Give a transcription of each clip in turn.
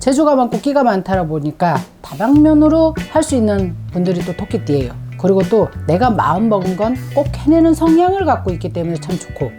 재주가 많고 끼가 많다 보니까 다방면으로 할 수 있는 분들이 또 토끼띠예요. 그리고 또 내가 마음 먹은 건 꼭 해내는 성향을 갖고 있기 때문에 참 좋고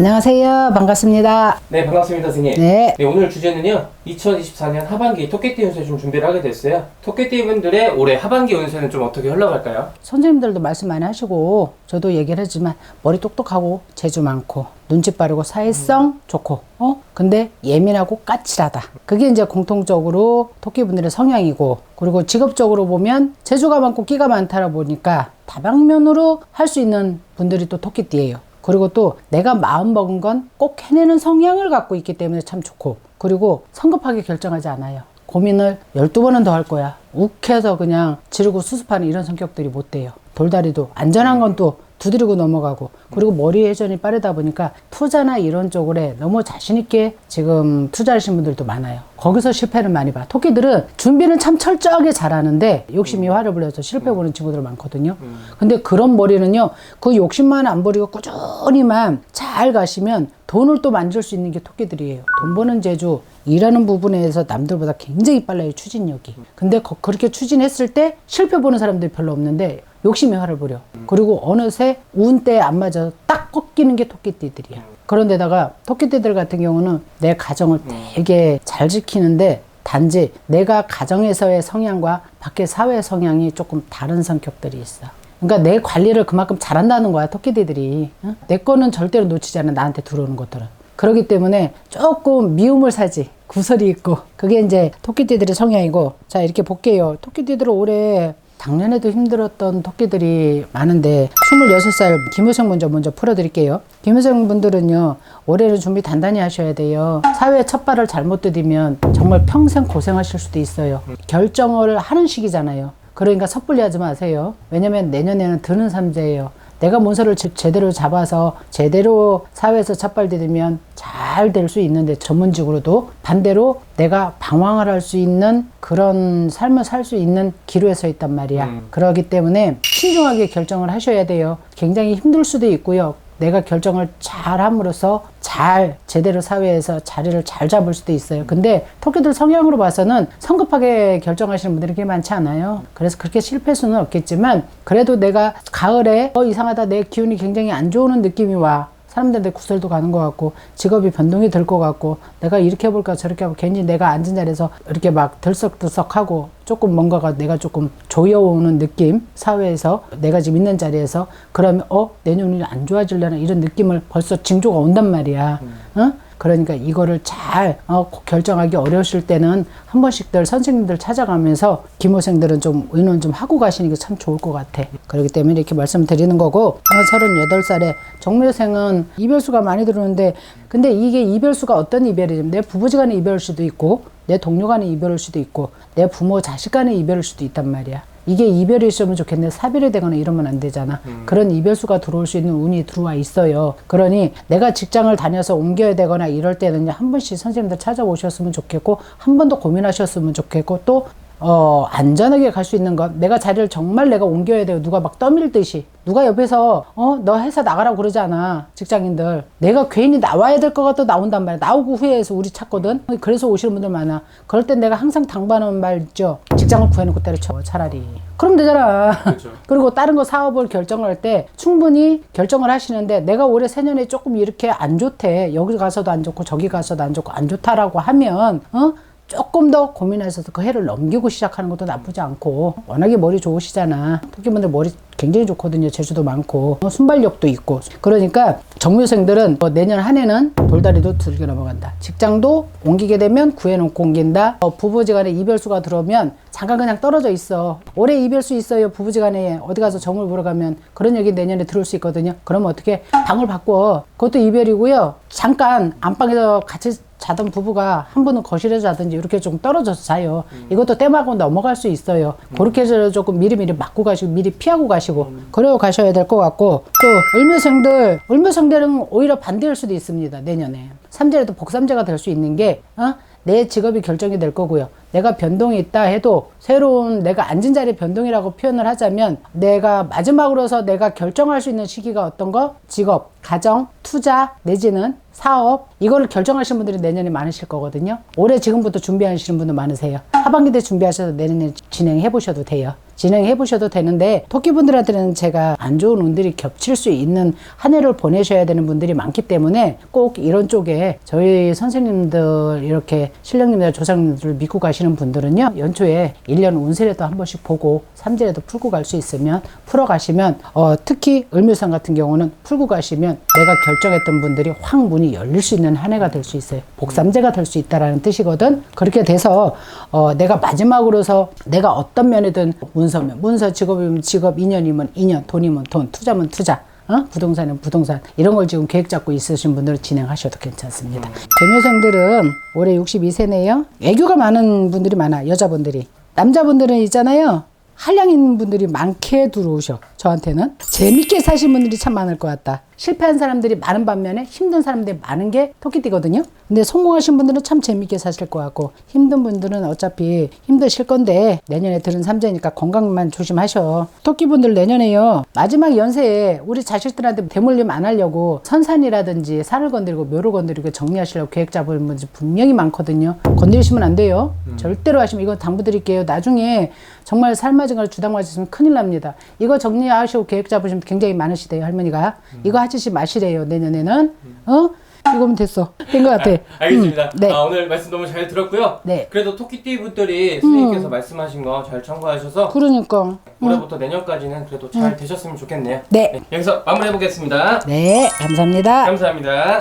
안녕하세요. 반갑습니다. 네 반갑습니다 선생님 네. 네, 오늘 주제는요 2024년 하반기 토끼띠 운세 좀 준비를 하게 됐어요 토끼띠 분들의 올해 하반기 운세는 좀 어떻게 흘러갈까요? 선생님들도 말씀 많이 하시고 저도 얘기를 했지만 머리 똑똑하고 재주 많고 눈치 빠르고 사회성 좋고 어 근데 예민하고 까칠하다 그게 이제 공통적으로 토끼분들의 성향이고 그리고 직업적으로 보면 재주가 많고 끼가 많다 보니까 다방면으로 할 수 있는 분들이 또 토끼띠예요 그리고 또 내가 마음 먹은 건 꼭 해내는 성향을 갖고 있기 때문에 참 좋고 그리고 성급하게 결정하지 않아요 고민을 12번은 더 할 거야. 욱해서 그냥 지르고 수습하는 이런 성격들이 못 돼요. 돌다리도 안전한 건 또 두드리고 넘어가고 그리고 머리 회전이 빠르다 보니까 투자나 이런 쪽으로 너무 자신 있게 지금 투자하신 분들도 많아요. 거기서 실패를 많이 봐. 토끼들은 준비는 참 철저하게 잘하는데 욕심이 화를 불려서 실패 보는 친구들 많거든요. 근데 그런 머리는요, 그 욕심만 안 버리고 꾸준히만 잘 가시면 돈을 또 만들 수 있는 게 토끼들이에요. 돈 버는 재주, 일하는 부분에서 남들보다 굉장히 빨라요, 추진력이. 근데 거- 그렇게 추진했을 때 실패 보는 사람들이 별로 없는데 욕심이 화를 부려. 그리고 어느새 운때에 안 맞아서 딱 꺾이는 게 토끼띠들이야. 그런데다가 토끼띠들 같은 경우는 내 가정을 되게 잘 지키는데 단지 내가 가정에서의 성향과 밖의 사회 성향이 조금 다른 성격들이 있어. 그러니까 내 관리를 그만큼 잘한다는 거야, 토끼띠들이. 응? 내 거는 절대로 놓치지 않아, 나한테 들어오는 것들은. 그렇기 때문에 조금 미움을 사지. 구설이 있고. 그게 이제 토끼띠들의 성향이고. 자, 이렇게 볼게요. 토끼띠들은 올해 작년에도 힘들었던 토끼들이 많은데 26살 김효성 먼저 먼저 풀어드릴게요. 김효성 분들은요 올해는 준비 단단히 하셔야 돼요. 사회에 첫 발을 잘못 디디면 정말 평생 고생하실 수도 있어요. 결정을 하는 시기잖아요. 그러니까 섣불리 하지 마세요. 왜냐면 내년에는 드는 삼재예요. 내가 문서를 제- 제대로 잡아서 제대로 사회에서 디디면 잘 될 수 있는데 전문직으로도 반대로 내가 방황을 할 수 있는 그런 삶을 살 수 있는 기로에 서 있단 말이야. 그러기 때문에 신중하게 결정을 하셔야 돼요. 굉장히 힘들 수도 있고요. 내가 결정을 잘 함으로써 잘 제대로 사회에서 자리를 잘 잡을 수도 있어요. 근데 토끼들 성향으로 봐서는 성급하게 결정하시는 분들이 그렇게 많지 않아요. 그래서 그렇게 실패 수는 없겠지만 그래도 내가 가을에 어 이상하다 내 기운이 굉장히 안 좋은 느낌이 와. 사람들한테 구설도 가는 것 같고 직업이 변동이 될 것 같고 내가 이렇게 해볼까 저렇게 해볼까 괜히 내가 앉은 자리에서 이렇게 막 들썩들썩하고 조금 뭔가가 내가 조금 조여오는 느낌? 사회에서 내가 지금 있는 자리에서 그러면 어? 내년이 안 좋아지려나? 이런 느낌을 벌써 징조가 온단 말이야. 어? 그러니까 이거를 잘 어, 결정하기 어려우실 때는 한 번씩들 선생님들 찾아가면서 기모생들은 좀 의논 좀 하고 가시는 게 참 좋을 것 같아. 그렇기 때문에 이렇게 말씀드리는 거고 어, 38살에 정묘생은 이별수가 많이 들어오는데 근데 이게 이별수가 어떤 이별이냐면 내 부부지 간의 이별일 수도 있고 내 동료 간의 이별일 수도 있고 내 부모 자식 간의 이별일 수도 있단 말이야. 이게 이별이 있으면 좋겠는데 사별이 되거나 이러면 안 되잖아. 그런 이별수가 들어올 수 있는 운이 들어와 있어요. 그러니 내가 직장을 다녀서 옮겨야 되거나 이럴 때는 한 번씩 선생님들 찾아오셨으면 좋겠고 한 번 더 고민하셨으면 좋겠고 또 어, 안전하게 갈 수 있는 것. 내가 자리를 정말 내가 옮겨야 돼요. 누가 막 떠밀듯이. 누가 옆에서, 어, 너 회사 나가라고 그러지 않아. 직장인들. 내가 괜히 나와야 될 것 같아 나온단 말이야. 나오고 후회해서 우리 찾거든. 그래서 오시는 분들 많아. 그럴 땐 내가 항상 당부하는 말 있죠. 직장을 구해놓고 때려쳐, 차라리. 그럼 되잖아. 그렇죠. 그리고 다른 거 사업을 결정할 때 충분히 결정을 하시는데 내가 올해 새년에 조금 이렇게 안 좋대. 여기 가서도 안 좋고 저기 가서도 안 좋고 안 좋다라고 하면, 어? 조금 더 고민하셔서 그 해를 넘기고 시작하는 것도 나쁘지 않고 워낙에 머리 좋으시잖아. 토끼분들 머리 굉장히 좋거든요. 재주도 많고. 어, 순발력도 있고. 그러니까 정묘생들은 뭐 내년 한 해는 돌다리도 두들겨 넘어간다. 직장도 옮기게 되면 구해놓고 옮긴다. 어, 부부지간에 이별수가 들어오면 잠깐 그냥 떨어져 있어. 올해 이별수 있어요 부부지간에. 어디 가서 정을 보러 가면. 그런 얘기 내년에 들을 수 있거든요. 그러면 어떻게? 방을 바꿔. 그것도 이별이고요. 잠깐 안방에서 같이 자던 부부가 한 분은 거실에서 자든지 이렇게 좀 떨어져서 자요. 이것도 때마고 넘어갈 수 있어요. 그렇게 해서 조금 미리미리 맞고 가시고 미리 피하고 가시고 그러고 가셔야 될 것 같고 또 을묘생들 을묘생들은 오히려 반대일 수도 있습니다. 내년에 삼재라도 복삼재가 될 수 있는 게 어? 내 직업이 결정이 될 거고요. 내가 변동이 있다 해도 새로운 내가 앉은 자리 변동이라고 표현을 하자면 내가 마지막으로서 내가 결정할 수 있는 시기가 어떤 거? 직업, 가정, 투자 내지는 사업 이거를 결정하시는 분들이 내년에 많으실 거거든요. 올해 지금부터 준비하시는 분도 많으세요. 하반기 때 준비하셔도 내년에 진행해 보셔도 돼요. 진행해 보셔도 되는데 토끼분들한테는 제가 안 좋은 운들이 겹칠 수 있는 한 해를 보내셔야 되는 분들이 많기 때문에 꼭 이런 쪽에 저희 선생님들 이렇게 신령님들 조상님들 믿고 가시는 분들은요 연초에 1년 운세라도 한 번씩 보고 삼재라도 풀고 갈 수 있으면 풀어 가시면 어, 특히 을묘상 같은 경우는 풀고 가시면 내가 결정했던 분들이 확 문이 열릴 수 있는 한 해가 될 수 있어요. 복삼재가 될 수 있다라는 뜻이거든. 그렇게 돼서 어, 내가 마지막으로서 내가 어떤 면이든 문서면 문서 직업이면 직업 인연이면 인연 돈이면 돈 투자면 투자 어? 부동산은 부동산 이런 걸 지금 계획 잡고 있으신 분들은 진행하셔도 괜찮습니다. 개묘생들은 올해 62세네요. 애교가 많은 분들이 많아 여자분들이 남자분들은 있잖아요. 한량 있는 분들이 많게 들어오셔 저한테는 재밌게 사신 분들이 참 많을 것 같다 실패한 사람들이 많은 반면에 힘든 사람들이 많은 게 토끼띠거든요. 근데 성공하신 분들은 참 재밌게 사실 것 같고 힘든 분들은 어차피 힘드실 건데 내년에 들은 삼재니까 건강만 조심하셔. 토끼분들 내년에요. 마지막 연세에 우리 자식들한테 대물림 안 하려고 선산이라든지 산을 건드리고 묘를 건드리고 정리하시려고 계획 잡은 분들 분명히 많거든요. 건드리시면 안 돼요. 절대로 하시면 이거 당부드릴게요. 나중에 정말 삶아진 걸 주당 맞으시면 큰일 납니다. 이거 정리하시고 계획 잡으시면 굉장히 많으시대요, 할머니가. 이거 하시지 마시래요, 내년에는. 어? 이거면 됐어. 된 것 같아. 알겠습니다. 음, 네. 아, 오늘 말씀 너무 잘 들었고요. 네. 그래도 토끼띠 분들이 선생님께서 말씀하신 거 잘 참고하셔서 그러니까. 올해부터 내년까지는 그래도 잘 되셨으면 좋겠네요. 네. 여기서 마무리해 보겠습니다. 네, 감사합니다. 감사합니다.